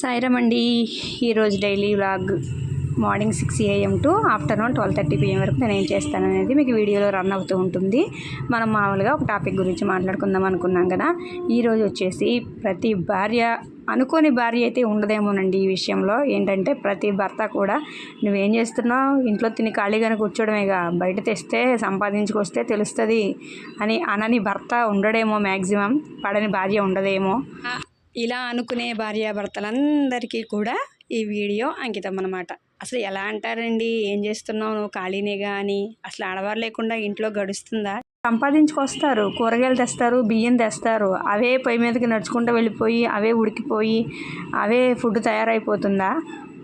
సాయిరామ్ అండి ఈరోజు daily vlog morning six AM to afternoon twelve thirty PM వరకు నేను ఏం చేస్తాను అనేది మీకు వీడియోలో రన్ అవుతూ ఉంటుంది. మనం మామూలుగా ఒక టాపిక్ గురించి మాట్లాడుకుందాం అనుకున్నాం కదా. ఈరోజు వచ్చేసి ప్రతి భార్య అనుకోని భార్య అయితే ఉండదేమోనండి ఈ విషయంలో. ఏంటంటే ప్రతి భర్త కూడా నువ్వేం చేస్తున్నావు? ఇంట్లో తిని ఖాళీగానే కూర్చోవడమేగా? బయట తెస్తే సంపాదించుకొస్తే తెలుస్తుంది అని అనని భర్త ఉండడేమో మ్యాక్సిమం పడని భార్య ఉండదేమో. ఇలా అనుకునే భార్యాభర్తలందరికీ కూడా ఈ వీడియో అంకితం అనమాట అసలు ఎలా అంటారండి? ఏం చేస్తున్నావు? నువ్వు ఖాళీనేగా అని అసలు ఆడవారు లేకుండా ఇంట్లో గడుస్తుందా? సంపాదించుకొస్తారు. కూరగాయలు తెస్తారు బియ్యం తెస్తారు. అవే పొయ్యి మీదకి నడుచుకుంటూ వెళ్ళిపోయి అవే ఉడికిపోయి అవే ఫుడ్ తయారైపోతుందా?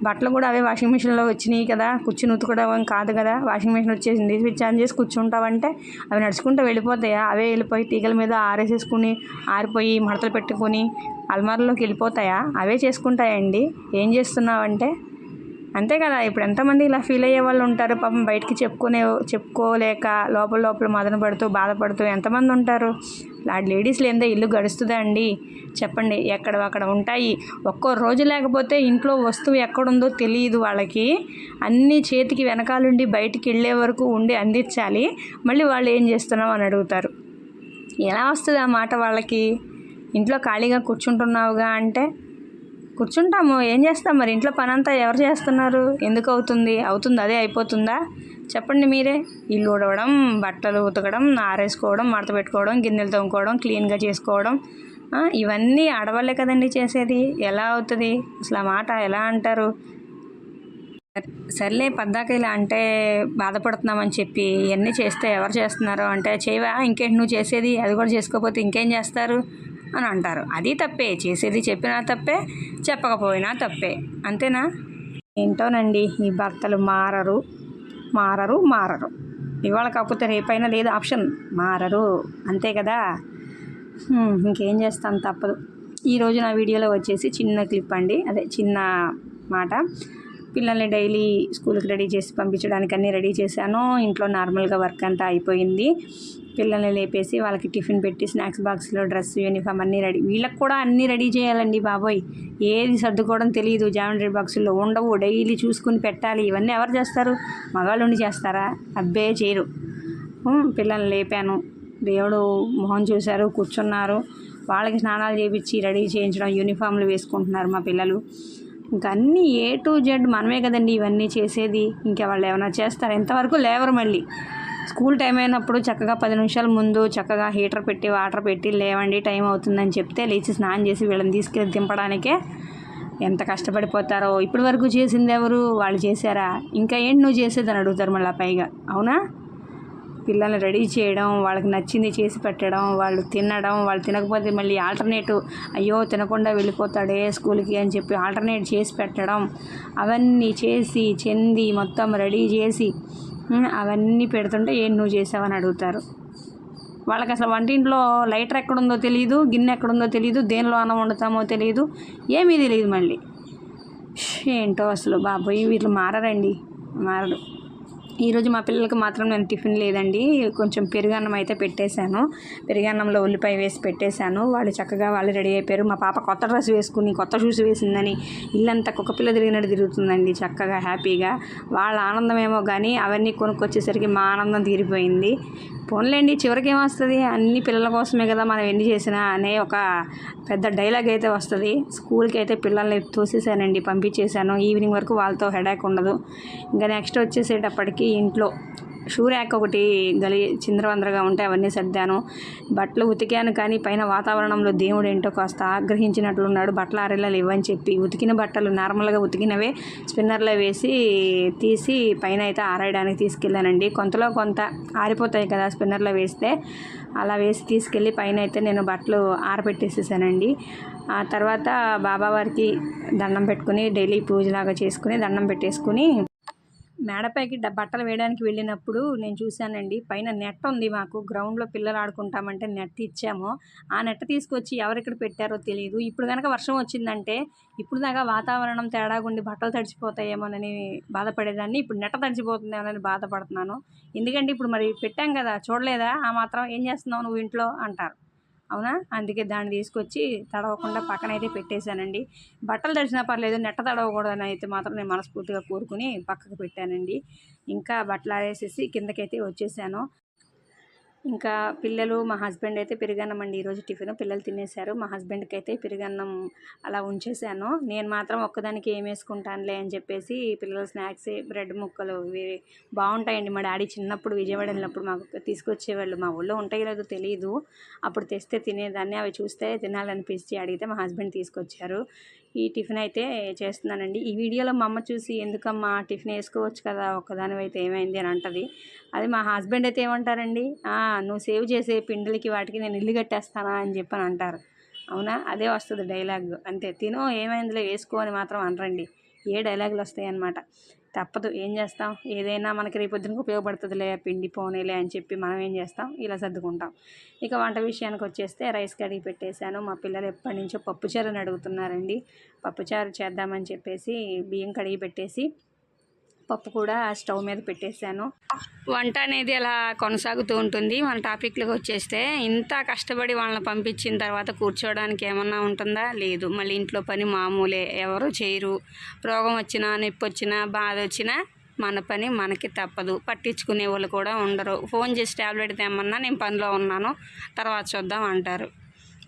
బట్టలు కూడా అవే వాషింగ్ మిషన్లో వచ్చినాయి కదా. కూర్చుని ఉతుకోవడం కాదు కదా. వాషింగ్ మిషన్ వచ్చేసింది. స్విచ్ ఆన్ చేసి కూర్చుంటావంటే అవి నడుచుకుంటూ వెళ్ళిపోతాయా? అవే వెళ్ళిపోయి తీగల మీద ఆరేసేసుకుని ఆరిపోయి మడతలు పెట్టుకొని అల్మార్లోకి వెళ్ళిపోతాయా? అవే చేసుకుంటాయండి. ఏం చేస్తున్నావంటే అంతే కదా ఇప్పుడు ఎంతమంది ఇలా ఫీల్ అయ్యే వాళ్ళు ఉంటారు పాపం బయటికి చెప్పుకునే చెప్పుకోలేక లోపల లోపల మదన పడుతూ బాధపడుతూ ఎంతమంది ఉంటారు? ఆ లేడీస్ లేదే ఇల్లు గడుస్తుందా అండి చెప్పండి ఎక్కడ అక్కడ ఉంటాయి. ఒక్కో రోజు లేకపోతే ఇంట్లో వస్తువు ఎక్కడుందో తెలియదు వాళ్ళకి. అన్నీ చేతికి వెనకాలండి బయటికి వెళ్ళే వరకు ఉండి అందించాలి. మళ్ళీ వాళ్ళు ఏం చేస్తున్నావు అని అడుగుతారు. ఎలా వస్తుంది ఆ మాట వాళ్ళకి? ఇంట్లో ఖాళీగా కూర్చుంటున్నావుగా అంటే? కూర్చుంటాము. ఏం చేస్తాం? మరి ఇంట్లో పని అంతా ఎవరు చేస్తున్నారు? ఎందుకు అవుతుంది అవుతుంది అదే అయిపోతుందా? చెప్పండి మీరే. ఇల్లు ఉడవడం బట్టలు ఉతకడం ఆరేసుకోవడం మడత పెట్టుకోవడం గిన్నెలు తోముకోవడం క్లీన్గా చేసుకోవడం ఇవన్నీ ఆడవాళ్ళే కదండి చేసేది. ఎలా అవుతుంది? అసలు ఆ మాట ఎలా అంటారు? సర్లే పద్దాక ఇలా అంటే బాధపడుతున్నామని చెప్పి ఇవన్నీ చేస్తే ఎవరు చేస్తున్నారు అంటే చేయవా? ఇంకేంటి? నువ్వు చేసేది అది కూడా చేసుకోకపోతే ఇంకేం చేస్తారు? అని అంటారు. అది తప్పే. చేసేది చెప్పినా తప్పే చెప్పకపోయినా తప్పే. అంతేనా? ఏంటోనండి ఈ భర్తలు మారరు. మారరు మారరు. ఇవాళ కాకపోతే రేపైనా లేదు ఆప్షన్. మారరు. అంతే కదా? ఇంకేం చేస్తాను తప్పదు. ఈరోజు నా వీడియోలో వచ్చేసి చిన్న క్లిప్ అండి. అదే చిన్న మాట. పిల్లల్ని డైలీ స్కూల్కి రెడీ చేసి పంపించడానికి అన్నీ రెడీ చేశాను. ఇంట్లో నార్మల్గా వర్క్ అంతా అయిపోయింది. పిల్లల్ని లేపేసి వాళ్ళకి టిఫిన్ పెట్టి స్నాక్స్ బాక్స్లో డ్రెస్ యూనిఫామ్ అన్నీ రెడీ వీళ్ళకి కూడా అన్నీ రెడీ చేయాలండి బాబోయ్. ఏది సర్దుకోవడం తెలియదు జామెంట్రీ బాక్సుల్లో ఉండవు. డైలీ చూసుకుని పెట్టాలి. ఇవన్నీ ఎవరు చేస్తారు? మగాళ్ళు ఉండి చేస్తారా? అబ్బే చేయరు. పిల్లల్ని లేపాను. దేవుడు మొహం చూశారు కూర్చున్నారు. వాళ్ళకి స్నానాలు చేయించి రెడీ చేయించడం యూనిఫామ్లు వేసుకుంటున్నారు మా పిల్లలు. ఇంకా అన్నీ ఏ టు జెడ్ మనమే కదండి ఇవన్నీ చేసేది. ఇంకా వాళ్ళు ఏమైనా చేస్తారు? ఎంతవరకు లేవరు మళ్ళీ. స్కూల్ టైం అయినప్పుడు చక్కగా పది నిమిషాల ముందు చక్కగా హీటర్ పెట్టి వాటర్ పెట్టి లేవండి టైం అవుతుందని చెప్తే లేచి స్నానం చేసి వీళ్ళని తీసుకెళ్ళి దింపడానికే ఎంత కష్టపడిపోతారో. ఇప్పటి వరకు చేసింది ఎవరు? వాళ్ళు చేశారా? ఇంకా ఏంటి నువ్వు చేసేది అని అడుగుతారు మళ్ళీ పైగా. అవునా? పిల్లల్ని రెడీ చేయడం వాళ్ళకి నచ్చింది చేసి పెట్టడం వాళ్ళు తినడం వాళ్ళు తినకపోతే మళ్ళీ ఆల్టర్నేటివ్ అయ్యో తినకుండా వెళ్ళిపోతాడే స్కూల్కి అని చెప్పి ఆల్టర్నేట్ చేసి పెట్టడం అవన్నీ చేసి చెంది మొత్తం రెడీ చేసి అవన్నీ పెడుతుంటే ఏం నువ్వు చేసావని అడుగుతారు. వాళ్ళకి అసలు వంటింట్లో లైటర్ ఎక్కడుందో తెలియదు గిన్నె ఎక్కడుందో తెలియదు దేనిలో అన్నం వండుతామో తెలియదు ఏమీ తెలియదు మళ్ళీ. ఏంటో అసలు బాబోయ్ వీళ్ళు మారరండి మారరు. ఈరోజు మా పిల్లలకి మాత్రం నేను టిఫిన్ లేదండి. కొంచెం పెరుగన్నం అయితే పెట్టేశాను. పెరుగన్నంలో ఉల్లిపాయ వేసి పెట్టేశాను. వాళ్ళు చక్కగా వాళ్ళు రెడీ అయిపోయారు. మా పాప కొత్త డ్రెస్ వేసుకుని కొత్త షూస్ వేసిందని ఇల్లంతా కుక్క పిల్ల తిరిగినట్టు తిరుగుతుందండి. చక్కగా హ్యాపీగా. వాళ్ళ ఆనందమేమో కానీ అవన్నీ కొనుక్కొచ్చేసరికి మా ఆనందం తీరిపోయింది. పోన్లేండి చివరికి ఏమొస్తుంది? అన్ని పిల్లల కోసమే కదా మనం ఎన్ని చేసినా అనే ఒక పెద్ద డైలాగ్ అయితే వస్తుంది. స్కూల్కి అయితే పిల్లల్ని తోసేసానండి పంపించేశాను. ఈవినింగ్ వరకు వాళ్ళతో హెడాక్ ఉండదు. ఇంకా నెక్స్ట్ వచ్చేసేటప్పటికి ఇంట్లో షూ ర్యాక్ ఒకటి గలి చింద్రవందరగా ఉంటే అవన్నీ సర్దాను. బట్టలు ఉతికాను కానీ పైన వాతావరణంలో దేవుడు ఏంటో కాస్త ఆగ్రహించినట్లున్నాడు. బట్టలు ఆరేలా లేవని చెప్పి ఉతికిన బట్టలు నార్మల్గా ఉతికినవే స్పిన్నర్లో వేసి తీసి పైన అయితే ఆరేయడానికి తీసుకెళ్ళానండి. కొంతలో కొంత ఆరిపోతాయి కదా స్పిన్నర్లో వేస్తే అలా వేసి తీసుకెళ్ళి పైన అయితే నేను బట్టలు ఆరబెట్టేసేసానండి. ఆ తర్వాత బాబావారికి దండం పెట్టుకుని డైలీ పూజలాగా చేసుకుని దండం పెట్టేసుకుని మేడపైకి డ- బట్టలు వేయడానికి వెళ్ళినప్పుడు నేను చూశానండి పైన నెట్ ఉంది మాకు గ్రౌండ్లో పిల్లలు ఆడుకుంటామంటే నెట్ ఇచ్చాము. ఆ నెట్ తీసుకొచ్చి ఎవరెక్కడ పెట్టారో తెలియదు ఇప్పుడు కనుక వర్షం వచ్చిందంటే ఇప్పుడు దాకా వాతావరణం తేడాగుండి బట్టలు తడిచిపోతాయేమోనని బాధపడేదాన్ని ఇప్పుడు నెట్ట తడిచిపోతుందేమోనని బాధపడుతున్నాను. ఎందుకంటే ఇప్పుడు మరి పెట్టాం కదా చూడలేదా? ఆ మాత్రం ఏం చేస్తున్నావు నువ్వు ఇంట్లో? అంటారు. అవునా? అందుకే దాన్ని తీసుకొచ్చి తడవకుండా పక్కన అయితే పెట్టేశానండి. బట్టలు తడిచినా పర్లేదు నెట్ట తడవకూడదని అయితే మాత్రం నేను మనస్ఫూర్తిగా కోరుకుని పక్కకు పెట్టానండి. ఇంకా బట్టలు ఆరేసేసి కిందకైతే వచ్చేసాను. ఇంకా పిల్లలు మా హస్బెండ్ అయితే పెరుగన్నం అండి. ఈరోజు టిఫిన్. పిల్లలు తినేశారు. మా హస్బెండ్కి అయితే పెరుగన్నం అలా ఉంచేసాను నేను మాత్రం ఒక్కదానికి ఏం వేసుకుంటానులే అని చెప్పేసి పిల్లల స్నాక్స్ బ్రెడ్ ముక్కలు ఇవి బాగుంటాయండి. మా డాడీ చిన్నప్పుడు విజయవాడ వెళ్ళినప్పుడు మాకు తీసుకొచ్చేవాళ్ళు. మా ఊళ్ళో ఉంటాయో లేదో తెలియదు అప్పుడు తెస్తే తినేదాన్ని. అవి చూస్తే తినాలనిపించి అడిగితే మా హస్బెండ్ తీసుకొచ్చారు. ఈ టిఫిన్ అయితే చేస్తున్నానండి. ఈ వీడియోలో మా అమ్మ చూసి ఎందుకమ్మా టిఫిన్ వేసుకోవచ్చు కదా ఒక్కదానివైతే ఏమైంది అని అంటది. అది మా హస్బెండ్ అయితే ఏమంటారండి నువ్వు సేవ్ చేసే పిండిలకి వాటికి నేను ఇల్లు కట్టేస్తానా అని చెప్పని అంటారు. అవునా? అదే వస్తుంది డైలాగ్. అంతే. తినో ఏమైందిలే వేసుకో అని మాత్రం అనరండి. ఏ డైలాగులు వస్తాయన్నమాట తప్పదు. ఏం చేస్తాం? ఏదైనా మనకి రేపొద్దునకు ఉపయోగపడుతుందిలే పిండి పోనీలే అని చెప్పి మనం ఏం చేస్తాం? ఇలా సర్దుకుంటాం. ఇక వంట విషయానికి వచ్చేస్తే రైస్ కడిగి పెట్టేశాను. మా పిల్లలు ఎప్పటి నుంచో పప్పుచారుని అడుగుతున్నారండి. పప్పుచారు చేద్దామని చెప్పేసి బియ్యం కడిగి పెట్టేసి పప్పు కూడా స్టవ్ మీద పెట్టేశాను. వంట అనేది అలా కొనసాగుతూ ఉంటుంది. మన టాపిక్లకు వచ్చేస్తే ఇంత కష్టపడి వాళ్ళని పంపించిన తర్వాత కూర్చోవడానికి ఏమన్నా ఉంటుందా? లేదు. మళ్ళీ ఇంట్లో పని మామూలే. ఎవరు చేయరు. రోగం వచ్చినా నొప్పి వచ్చినా బాధ వచ్చినా మన పని మనకి తప్పదు. పట్టించుకునే వాళ్ళు కూడా ఉండరు. ఫోన్ చేసి ట్యాబ్లెట్ తెమ్మన్నా నేను పనిలో ఉన్నాను. తర్వాత చూద్దాం అంటారు.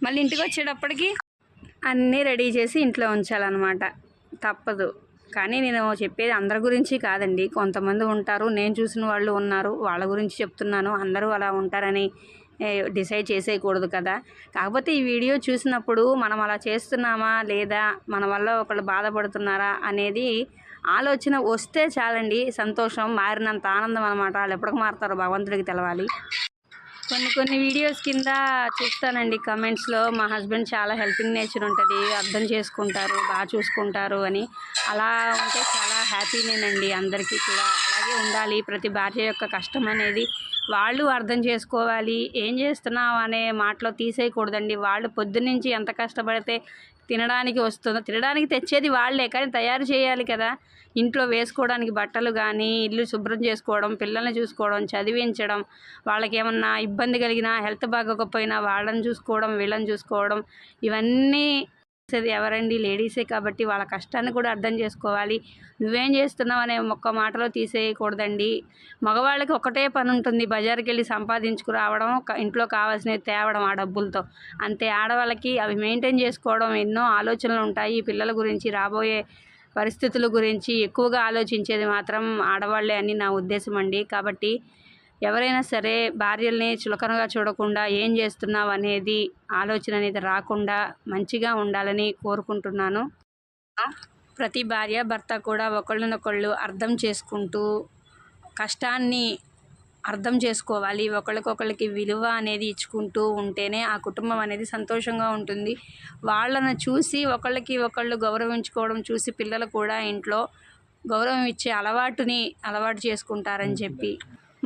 మళ్ళీ ఇంటికి వచ్చేటప్పటికి అన్నీ రెడీ చేసి ఇంట్లో ఉంచాలన్నమాట. తప్పదు. కానీ నేను చెప్పేది అందరి గురించి కాదండి. కొంతమంది ఉంటారు నేను చూసిన వాళ్ళు ఉన్నారు వాళ్ళ గురించి చెప్తున్నాను అందరూ అలా ఉంటారని డిసైడ్ చేసేయకూడదు కదా. కాకపోతే ఈ వీడియో చూసినప్పుడు మనం అలా చేస్తున్నామా లేదా మన వల్ల ఒకళ్ళు బాధపడుతున్నారా అనేది ఆలోచన వస్తే చాలండి సంతోషం మారినంత ఆనందం అనమాట వాళ్ళు ఎప్పటికి మారుతారో భగవంతుడికి తెలవాలి. కొన్ని కొన్ని వీడియోస్ కింద చూస్తానండి. కమెంట్స్లో మా హస్బెండ్ చాలా హెల్పింగ్ నేచర్ ఉంటుంది అర్థం చేసుకుంటారు బాగా చూసుకుంటారు అని. అలా ఉంటే చాలా హ్యాపీనేనండి అందరికీ కూడా. అలాగే ఉండాలి. ప్రతి భార్య యొక్క కష్టం అనేది వాళ్ళు అర్థం చేసుకోవాలి. ఏం చేస్తున్నావు అనే మాటలో తీసేయకూడదండి. వాళ్ళు పొద్దున్నుంచి ఎంత కష్టపడితే తినడానికి వస్తుందో తినడానికి తెచ్చేది వాళ్ళే కానీ తయారు చేయాలి కదా. ఇంట్లో వేసుకోవడానికి బట్టలు కానీ ఇల్లు శుభ్రం చేసుకోవడం పిల్లల్ని చూసుకోవడం చదివించడం వాళ్ళకి ఏమన్నా ఇబ్బంది కలిగినా హెల్త్ బాగోకపోయినా వాళ్ళని చూసుకోవడం వీళ్ళని చూసుకోవడం ఇవన్నీ చేసేది ఎవరండి? లేడీసే కాబట్టి వాళ్ళ కష్టాన్ని కూడా అర్థం చేసుకోవాలి. నువ్వేం చేస్తున్నావు అనే ఒక్క మాటలో తీసేయకూడదండి. మగవాళ్ళకి ఒకటే పని ఉంటుంది బజార్కి వెళ్ళి సంపాదించుకురావడం ఇంట్లో కావాల్సినవి తేవడం ఆ డబ్బులతో. అంతే ఆడవాళ్ళకి అవి మెయింటైన్ చేసుకోవడం ఎన్నో ఆలోచనలు ఉంటాయి. పిల్లల గురించి రాబోయే పరిస్థితుల గురించి ఎక్కువగా ఆలోచించేది మాత్రం ఆడవాళ్ళే అని నా ఉద్దేశం అండి కాబట్టి ఎవరైనా సరే భార్యల్ని చులకనగా చూడకుండా ఏం చేస్తున్నావు అనేది ఆలోచన అనేది రాకుండా మంచిగా ఉండాలని కోరుకుంటున్నాను. ప్రతి భార్య భర్త కూడా ఒకళ్ళనొకళ్ళు అర్థం చేసుకుంటూ కష్టాన్ని అర్థం చేసుకోవాలి. ఒకరికొకరికి విలువ అనేది ఇచ్చుకుంటూ ఉంటేనే ఆ కుటుంబం అనేది సంతోషంగా ఉంటుంది. వాళ్ళను చూసి ఒకళ్ళకి ఒకళ్ళు గౌరవించుకోవడం చూసి పిల్లలు కూడా ఇంట్లో గౌరవం ఇచ్చే అలవాటుని అలవాటు చేసుకుంటారని చెప్పి.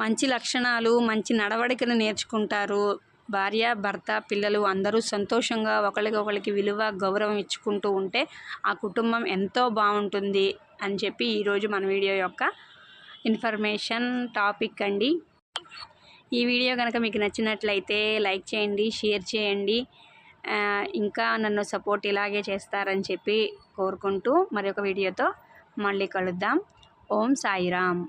మంచి లక్షణాలు మంచి నడవడికను నేర్చుకుంటారు. భార్య భర్త పిల్లలు అందరూ సంతోషంగా ఒకరికొకరికి విలువ గౌరవం ఇచ్చుకుంటూ ఉంటే ఆ కుటుంబం ఎంతో బాగుంటుంది అని చెప్పి ఈరోజు మన వీడియో యొక్క ఇన్ఫర్మేషన్ టాపిక్ అండి. ఈ వీడియో కనుక మీకు నచ్చినట్లయితే లైక్ చేయండి షేర్ చేయండి. ఇంకా నన్ను సపోర్ట్ ఇలాగే చేస్తారని చెప్పి కోరుకుంటూ మరి ఒక వీడియోతో మళ్ళీ కలుద్దాం. ఓం సాయిరామ్.